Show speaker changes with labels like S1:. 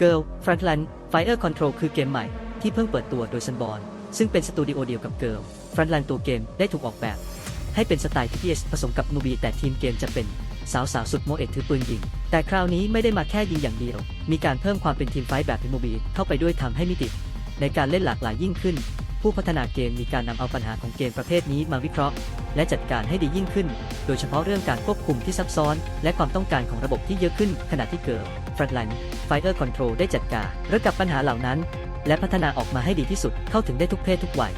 S1: Girl Frontline Fire Control คือเกมใหม่ที่เพิ่งเปิดตัวโดยซันบอลซึ่งเป็นสตูดิโอเดียวกับ Girl Frontline ตัวเกมได้ถูกออกแบบ ให้เป็นสไตล์ TPS ผสมกับนูบีแต่ทีมเกมจะเป็นสาวสาวสุดโมเอ็ดถือปืนยิง แต่คราวนี้ไม่ได้มาแค่ยิงอย่างเดียว มีการเพิ่มความเป็นทีมไฟท์แบบเป็นมูบีเข้าไปด้วยทำให้มิติ ในการเล่นหลากหลายยิ่งขึ้น ผู้พัฒนาเกมมีการนำเอาปัญหาของเกมประเภทนี้มาวิเคราะห์ และจัดการให้ดียิ่งขึ้น โดยเฉพาะเรื่องการควบคุมที่ซับซ้อน และความต้องการของระบบที่เยอะขึ้นขณะที่เกิด Frontline Fire Control ได้จัดการระกับปัญหาเหล่านั้น และพัฒนาออกมาให้ดีที่สุดเข้าถึงได้ทุกเพศทุกวัย